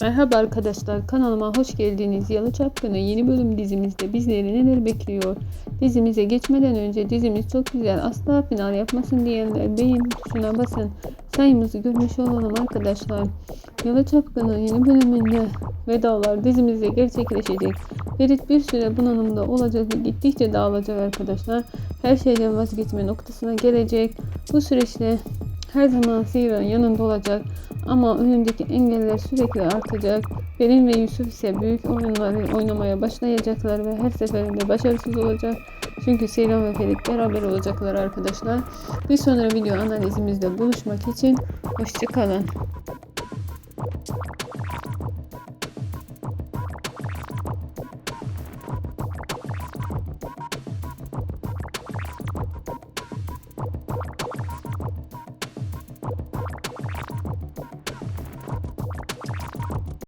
Merhaba arkadaşlar kanalıma hoş geldiniz. Yalı Çapkını yeni bölüm dizimizde bizleri neler bekliyor? Dizimize geçmeden önce dizimiz çok güzel asla final yapmasın diyenler beğen tuşuna basın. Sayımızı görmüş olalım arkadaşlar. Yalı Çapkını yeni bölümünde vedalar dizimizde gerçekleşecek. Ferit bir süre bunalımda olacak ve gittikçe dağılacak arkadaşlar. Her şeyden vazgeçme noktasına gelecek. Bu süreçte her zaman Seyran yanında olacak ama önündeki engeller sürekli artacak. Pelin ve Yusuf ise büyük oyunları oynamaya başlayacaklar ve her seferinde başarısız olacak. Çünkü Seyran ve Ferit beraber olacaklar arkadaşlar. Bir sonraki video analizimizde buluşmak için hoşçakalın.